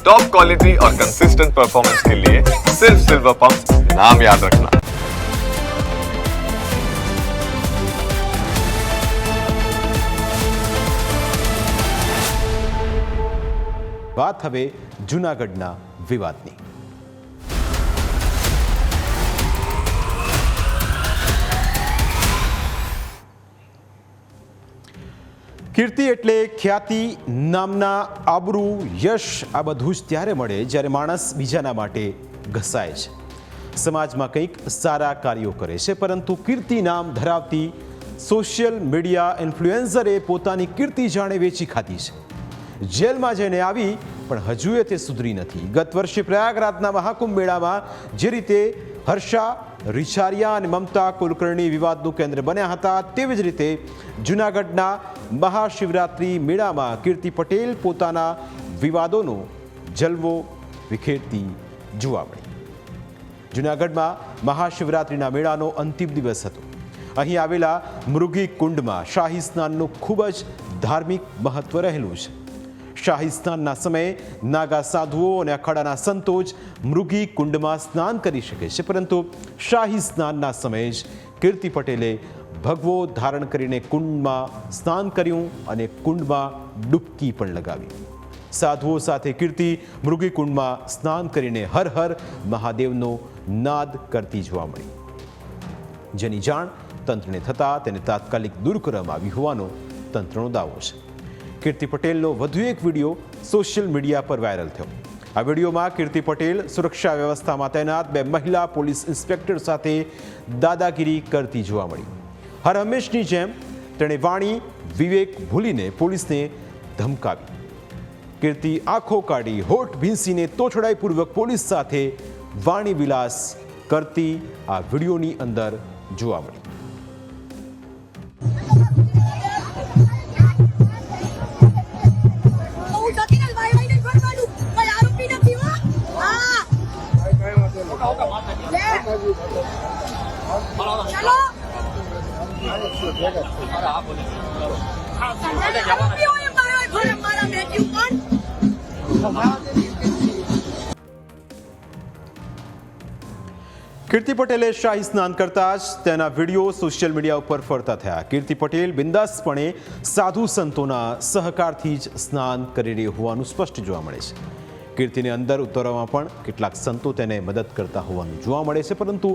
Top quality और consistent performance के लिए सिर्फ सिल्वर पंप नाम याद रखना વાત હવે જૂનાગઢના વિવાદની કીર્તિ એટલે ખ્યાતિ નામના આબરૂ યશ આ બધું જ ત્યારે મળે જ્યારે માણસ બીજાના માટે ઘસાય છે. સમાજમાં કંઈક સારા કાર્યો કરે છે, પરંતુ કીર્તિ નામ ધરાવતી સોશિયલ મીડિયા ઇન્ફ્લુએન્સરે પોતાની કીર્તિ જાણે વેચી ખાધી છે. જેલમાં જઈને આવી, પણ હજુ એ તે સુધરી નથી. ગત વર્ષે પ્રયાગરાજના મહાકુંભ મેળામાં જે રીતે હર્ષા, રિછારિયા અને મમતા કુલકર્ણી વિવાદનું કેન્દ્ર બન્યા હતા, તેવી જ રીતે જૂનાગઢના મહાશિવરાત્રિ મેળામાં કીર્તિ પટેલ પોતાના વિવાદોનો જલવો વિખેરતી જોવા મળી. જૂનાગઢમાં મહાશિવરાત્રિના મેળાનો અંતિમ દિવસ હતો. અહીં આવેલા મૃગી કુંડમાં શાહી સ્નાનનું ખૂબ જ ધાર્મિક મહત્વ રહેલું છે. શાહી સ્નાનના સમયે નાગા સાધુઓ અને અખાડાના સંતો જ મૃગી કુંડમાં સ્નાન કરી શકે છે. પરંતુ શાહી સ્નાનના સમયે જ કીર્તિ પટેલે ભગવો ધારણ કરીને કુંડમાં સ્નાન કર્યું અને કુંડમાં ડૂબકી પણ લગાવી. સાધુઓ સાથે કીર્તિ મૃગી કુંડમાં સ્નાન કરીને હર હર મહાદેવનો નાદ કરતી જોવા મળી. જેની જાણ તંત્રને થતાં તેને તાત્કાલિક દૂર કરવામાં આવી હોવાનો તંત્રનો દાવો છે. કીર્તિ પટેલનો વધુ એક વીડિયો સોશિયલ મીડિયા પર વાયરલ થયો. આ વિડીયોમાં કીર્તિ પટેલ સુરક્ષા વ્યવસ્થામાં તૈનાત બે મહિલા પોલીસ ઇન્સ્પેક્ટર સાથે દાદાગીરી કરતી જોવા મળી. હર હંમેશની જેમ તેણે વાણી, વિવેક ભૂલીને પોલીસને ધમકાવી. કીર્તિ આંખો કાઢી હોઠ ભીંસીને તોછડાઈપૂર્વક પોલીસ સાથે વાણી વિલાસ કરતી આ વિડીયોની અંદર જોવા મળી. કીર્તિ પટેલે શાહી સ્નાન કરતા જ તેના વીડિયો સોશિયલ મીડિયા ઉપર ફરતા થયા. કીર્તિ પટેલ બિંદાસપણે સાધુ સંતોના સહકારથી જ સ્નાન કરી રહી હોવાનું સ્પષ્ટ જોવા મળે છે. કીર્તિને અંદર ઉતરવામાં પણ કેટલાક સંતો તેને મદદ કરતા હોવાનું જોવા મળે છે. પરંતુ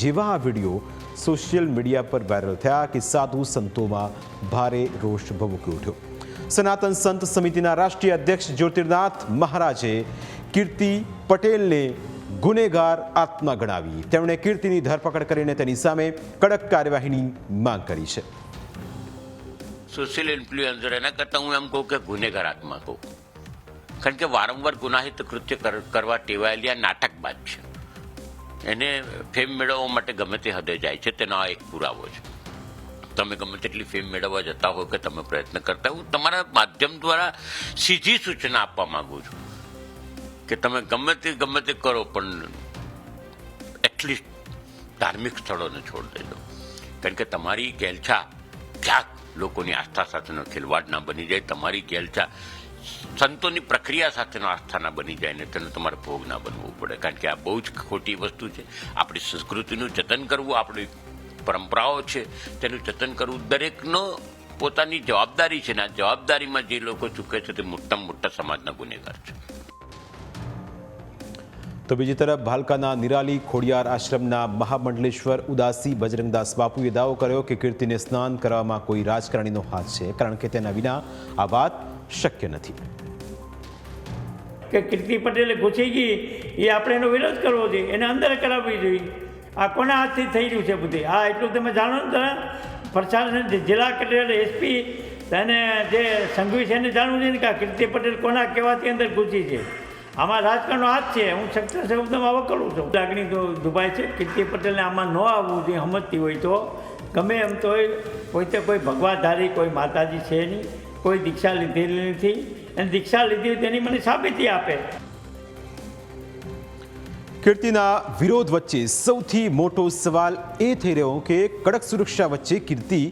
જેવા આ વીડિયો સોશિયલ મીડિયા પર વાયરલ થયા કે સાધુ સંતોમાં ભારે રોષ ભભૂકી ઉઠ્યો. સનાતન સંત સમિતિના રાષ્ટ્રીય અધ્યક્ષ જ્યોતિર્નાથ મહારાજે કીર્તિ પટેલને ગુનેગાર આત્મા ગણાવી. તેમણે કીર્તિની ધરપકડ કરીને તેની સામે કડક કાર્યવાહીની માંગ કરી છે. સોશિયલ ઇન્ફ્લુએન્સર એના કરતાં હું એમ કહું કે ગુનેગાર આત્મા કહું. કારણ કે વારંવાર ગુનાહિત કૃત્ય કર- કરવા ટેવાયેલી આ નાટકબાજ છે. એને ફેમ મેળવવા માટે ગમે તે હદે જાય છે, તેનો આ એક પુરાવો છે. તમે ગમે તેટલી ફેમ મેળવવા જતા હો કે તમે પ્રયત્ન કરતા હું તમારા માધ્યમ દ્વારા સીધી સૂચના આપવા માંગુ છું કે તમે ગમે તે ગમે તે કરો, પણ એટલીસ્ટ ધાર્મિક સ્થળોને છોડ દેજો કારણ કે તમારી ગેલછા ક્યાંક લોકોની આસ્થા સાથેનો ખેલવાડ ના બની જાય, તમારી ગેલછા સંતોની પ્રક્રિયા સાથેનો આસ્થાના બની જાય ને તેનો તમારે ભોગ ના બનવું પડે. કારણ કે આ બહુ જ ખોટી વસ્તુ છે. આપણી સંસ્કૃતિનું જતન કરવું, આપણી પરંપરાઓ છે, તેનું જતન કરવું દરેકનો પોતાની જવાબદારી છે ને આ જવાબદારીમાં જે લોકો ચૂકે છે તે મોટા મોટા સમાજના ગુનેગાર છે. તો બીજી તરફ ભાલકાના નિરાલી ખોડિયાર આશ્રમના મહામંડલેશ્વર ઉદાસી બજરંગદાસ બાપુએ દાવો કર્યો કે કીર્તિને સ્નાન કરવામાં કોઈ રાજકારણીનો હાથ છે, કારણ કે તેના વિના આ વાત શક્ય નથી. કે કીર્તિ પટેલે ઘૂસી ગઈ, એ આપણે એનો વિરોધ કરવો જોઈએ, એને અંદર કરાવવી જોઈએ. આ કોના હાથથી થઈ રહ્યું છે બધી? આ એટલું તમે જાણો ને તો પ્રશાસન જિલ્લા કલેક્ટર, એસપી અને જે સંઘવી છે એને જાણવું જોઈએ કે આ કીર્તિ પટેલ કોના કહેવાથી અંદર ઘૂસી છે. આમાં રાજકારણનો હાથ છે. હું સત્ય શબ્દમાં વકલું છું. લાગણી તો દુભાય છે કીર્તિ પટેલને આમાં ન આવવું જોઈએ સમજતી હોય તો. ગમે એમ તો તે કોઈ ભગવાધારી કોઈ માતાજી છે નહીં, કોઈ દીક્ષા લીધેલી નથી. અને દીક્ષા લીધી તેની મને સાબિતી આપે. કીર્તિના વિરોધ વચ્ચે સૌથી મોટો સવાલ એ થઈ રહ્યો કે કડક સુરક્ષા વચ્ચે કીર્તિ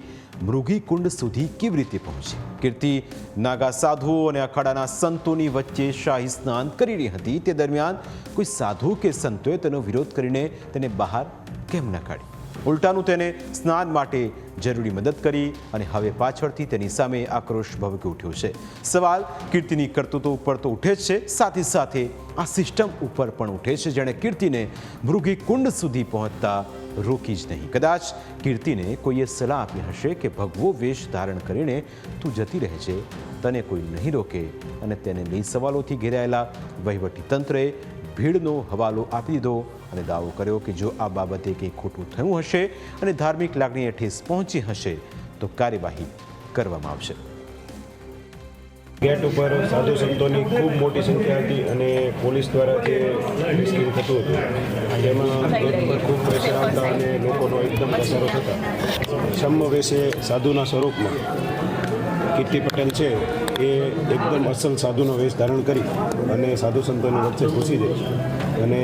મૃગી કુંડ સુધી કેવી રીતે પહોંચી? કીર્તિ નાગા સાધુઓ અને અખાડાના સંતોની વચ્ચે શાહી સ્નાન કરી રહી હતી. તે દરમિયાન કોઈ સાધુ કે સંતોએ તેનો વિરોધ કરીને તેને બહાર કેમ ન કાઢી ઉલટાનું તેને સ્નાન માટે જરૂરી મદદ કરી અને હવે પાછળથી તેની સામે આક્રોશ ભભકી ઉઠ્યો છે. સવાલ કીર્તિની કરતૂતો ઉપર તો ઉઠે જ છે, સાથે સાથે આ સિસ્ટમ ઉપર પણ ઉઠે છે, જેણે કીર્તિને મૃગી કુંડ સુધી પહોંચતા રોકી જ નહીં. કદાચ કીર્તિને કોઈએ સલાહ આપી હશે કે, ભગવો વેશ ધારણ કરીને તું જતી રહે છે, તને કોઈ નહીં રોકે. અને તેને લઈ સવાલોથી ઘેરાયેલા વહીવટી તંત્રએ ભીડનો હવાલો આપી દીધો અને દાવો કર્યો કે જો આ બાબતે કંઈ ખોટું થયું હશે અને ધાર્મિક લાગણીએ ઠેસ પહોંચી હશે, તો કાર્યવાહી કરવામાં આવશે. ગેટ ઉપર સાધુ સંતોની ખૂબ મોટી સંખ્યા હતી અને પોલીસ દ્વારા જે રેસ્ક્યુ થતું હતું જેમાં ગેટ પર ખૂબ પ્રેશર આવતા અને લોકોનો એકદમ ધસારો થતા. સમવેશે સાધુના સ્વરૂપમાં કીર્તિ પટેલ છે એ એકદમ અસલ સાધુનો વેશ ધારણ કરી અને સાધુ સંતોની વચ્ચે ઘૂસી જાય અને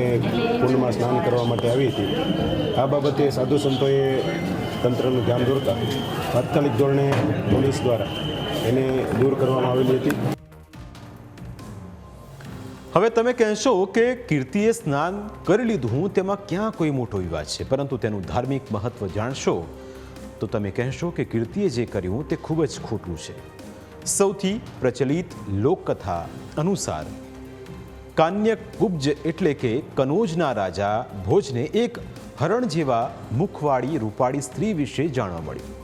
કુંડમાં સ્નાન કરવા માટે આવી હતી. આ બાબતે સાધુ સંતોએ તંત્રનું ધ્યાન દોરતા તાત્કાલિક ધોરણે પોલીસ દ્વારા એને દૂર કરવામાં આવેલી હતી. હવે તમે કહેશો કે કીર્તિએ સ્નાન કરી લીધું. તેમાં ક્યાં કોઈ મોટો વિવાદ છે? પરંતુ તેનું ધાર્મિક મહત્વ જાણશો તો તમે કહેશો કે કીર્તિએ જે કર્યું તે ખૂબ જ ખોટું છે. સૌથી પ્રચલિત લોકકથા અનુસાર કાન્યકુબ્જ એટલે કે કનોજના રાજા ભોજને એક હરણ જેવા મુખવાળી રૂપાળી સ્ત્રી વિશે જાણવા મળ્યું.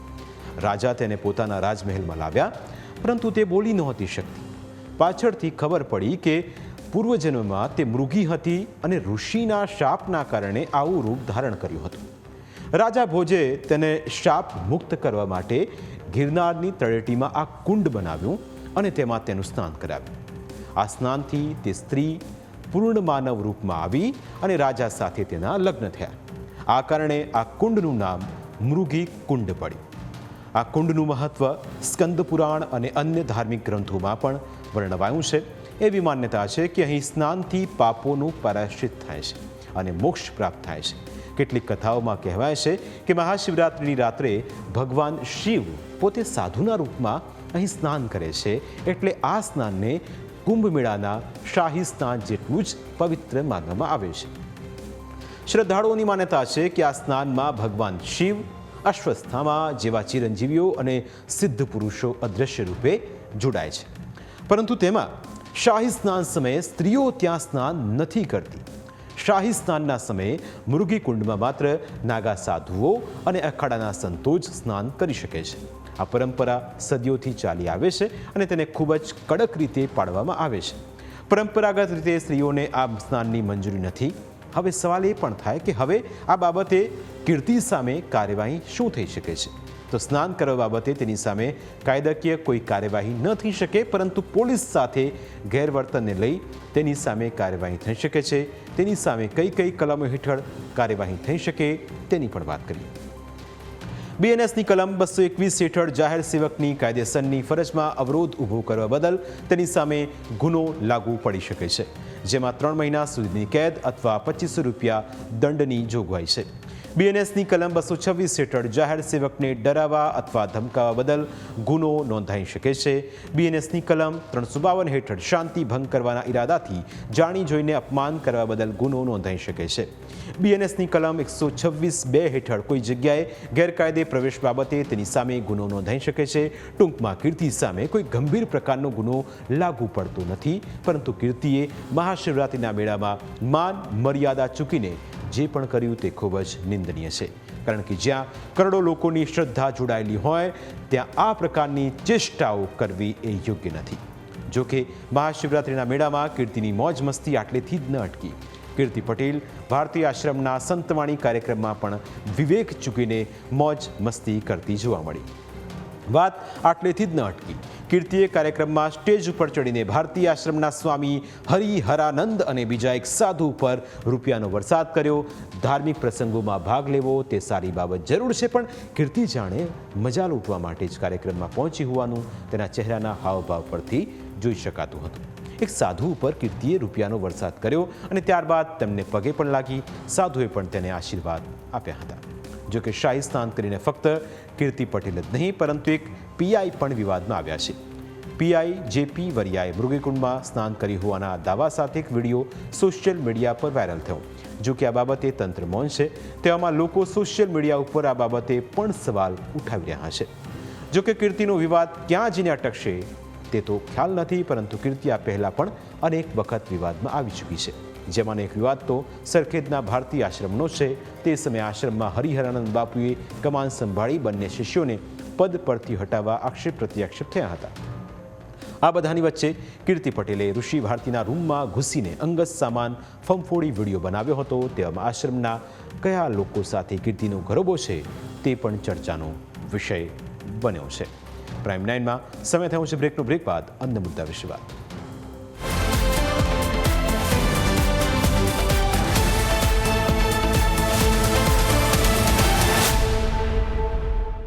રાજા તેને પોતાના રાજમહેલમાં લાવ્યા, પરંતુ તે બોલી નહોતી શકતી. પાછળથી ખબર પડી કે પૂર્વજન્મમાં તે મૃગી હતી અને ઋષિના શાપના કારણે આવું રૂપ ધારણ કર્યું હતું. રાજા ભોજે તેને શાપ મુક્ત કરવા માટે ગિરનારની તળેટીમાં આ કુંડ બનાવ્યું અને તેમાં તેનું સ્નાન કરાવ્યું. આ સ્નાનથી તે સ્ત્રી પૂર્ણ માનવ રૂપમાં આવી અને રાજા સાથે તેના લગ્ન થયા. આ કારણે આ કુંડનું નામ મૃગી કુંડ પડ્યું. આ કુંડનું મહત્વ સ્કંદ પુરાણ અને અન્ય ધાર્મિક ગ્રંથોમાં પણ વર્ણવાયું છે. એવી માન્યતા છે કે અહીં સ્નાનથી પાપોનું પરાશ્રિત થાય છે અને મોક્ષ પ્રાપ્ત થાય છે. કેટલીક કથાઓમાં કહેવાય છે કે મહાશિવરાત્રિની રાત્રે ભગવાન શિવ પોતે સાધુના રૂપમાં અહીં સ્નાન કરે છે. એટલે આ સ્નાનને કુંભ મેળાના શાહી સ્નાન જેટલું જ પવિત્ર માનવામાં આવે છે. શ્રદ્ધાળુઓની માન્યતા છે કે આ સ્નાનમાં ભગવાન શિવ, અશ્વસ્થામા જેવા ચિરંજીવીઓ અને સિદ્ધ પુરુષો અદ્રશ્ય રૂપે જોડાય છે. પરંતુ તેમાં શાહી સ્નાન સમયે સ્ત્રીઓ ત્યાં સ્નાન નથી કરતી. શાહી સ્નાનના સમયે મૃગી કુંડમાં માત્ર નાગા સાધુઓ અને અખાડાના સંતો જ સ્નાન કરી શકે છે. આ પરંપરા સદીઓથી ચાલી આવે છે અને તેને ખૂબ જ કડક રીતે પાડવામાં આવે છે. પરંપરાગત રીતે સ્ત્રીઓને આ સ્નાનની મંજૂરી નથી. હવે સવાલ એ પણ થાય કે હવે આ બાબતે કીર્તિ સામે કાર્યવાહી શું થઈ શકે છે? તો સ્નાન કરવા બાબતે તેની સામે કાયદાકીય કોઈ કાર્યવાહી ન થઈ શકે, પરંતુ પોલીસ સાથે ગેરવર્તનને લઈ તેની સામે કાર્યવાહી થઈ શકે છે. તેની સામે કઈ કઈ કલમો હેઠળ કાર્યવાહી થઈ શકે તેની પણ વાત કરીએ. બીએનએસની કલમ બસો એકવીસ હેઠળ જાહેર સેવકની કાયદેસરની ફરજમાં અવરોધ ઊભો કરવા બદલ તેની સામે ગુનો લાગુ પડી શકે છે, જેમાં ત્રણ મહિના સુધીની કેદ અથવા પચીસો રૂપિયા દંડની જોગવાઈ છે. બીએનએસની કલમ બસો છવ્વીસ હેઠળ જાહેર સેવકને ડરાવવા અથવા ધમકાવવા બદલ ગુનો નોંધાઈ શકે છે. બીએનએસની કલમ ત્રણસો બાવન હેઠળ શાંતિ ભંગ કરવાના ઈરાદાથી જાણી જોઈને અપમાન કરવા બદલ ગુનો નોંધાઈ શકે છે. બીએનએસની કલમ એકસો છવ્વીસ બે હેઠળ કોઈ જગ્યાએ ગેરકાયદે પ્રવેશ બાબતે તેની સામે ગુનો નોંધાઈ શકે છે. ટૂંકમાં કીર્તિ સામે કોઈ ગંભીર પ્રકારનો ગુનો લાગુ પડતો નથી. પરંતુ કીર્તિએ મહાશિવરાત્રિના મેળામાં માન મર્યાદા ચૂકીને જે પણ કર્યું તે ખૂબ જ નિંદનીય છે. કારણ કે જ્યાં કરોડો લોકોની શ્રદ્ધા જોડાયેલી હોય, ત્યાં આ પ્રકારની ચેષ્ટાઓ કરવી એ યોગ્ય નથી. જો કે મહાશિવરાત્રિના મેળામાં કીર્તિની મોજ મસ્તી આટલેથી જ ન અટકી. કીર્તિ પટેલ ભારતીય આશ્રમના સંતવાણી કાર્યક્રમમાં પણ વિવેક ચૂકીને મોજ મસ્તી કરતી જોવા મળી. વાત આટલેથી જ ન અટકી. કીર્તિએ કાર્યક્રમમાં સ્ટેજ ઉપર ચડીને ભારતીય આશ્રમના સ્વામી હરિહરાનંદ અને બીજા એક સાધુ ઉપર રૂપિયાનો વરસાદ કર્યો. ધાર્મિક પ્રસંગોમાં ભાગ લેવો તે સારી બાબત જરૂર છે, પણ કીર્તિ જાણે મજા લૂંટવા માટે જ કાર્યક્રમમાં પહોંચી હોવાનું તેના ચહેરાના હાવભાવ પરથી જોઈ શકાતું હતું. એક સાધુ ઉપર કીર્તિએ રૂપિયાનો વરસાદ કર્યો અને ત્યારબાદ તેમને પગે પણ લાગી. સાધુએ પણ તેને આશીર્વાદ આપ્યા હતા. જો કે શાહી સ્નાન કરીને ફક્ત કીર્તિ પટેલ જ નહીં, પરંતુ એક પીઆઈ પણ વિવાદમાં આવ્યા છે. પીઆઈ જેપી વરિયાએ મૃગીકુંડમાં સ્નાન કર્યું હોવાના દાવા સાથે એક વીડિયો સોશિયલ મીડિયા પર વાયરલ થયો. જો કે આ બાબતે તંત્ર મૌન છે તેવામાં લોકો સોશિયલ મીડિયા ઉપર આ બાબતે પણ સવાલ ઉઠાવી રહ્યા છે. જો કે કીર્તિનો વિવાદ ક્યાં જઈને અટકશે, તે તો ખ્યાલ નથી, પરંતુ કીર્તિ આ પહેલાં પણ અનેક વખત વિવાદમાં આવી ચૂકી છે. જેમાં એક વિવાદ તો સરખેજના ભારતીય આશ્રમનો છે. તે સમયે આશ્રમમાં હરિહરાનંદ બાપુએ કમાન સંભાળી બંને શિષ્યોને પદ પરથી હટાવવા આક્ષેપ પ્રત્યાક્ષેપ થયા હતા. આ બધાની વચ્ચે કીર્તિ પટેલે ઋષિ ભારતીના રૂમમાં ઘૂસીને અંગત સામાન ફંફોડી વીડિયો બનાવ્યો હતો. તેવામાં આશ્રમના કયા લોકો સાથે કીર્તિનો ગરબો છે તે પણ ચર્ચાનો વિષય બન્યો છે. પ્રાઇમ નાઇનમાં સમય થયો છે બ્રેકનો બ્રેક બાદ. અન્ય મુદ્દા વિશે વાત.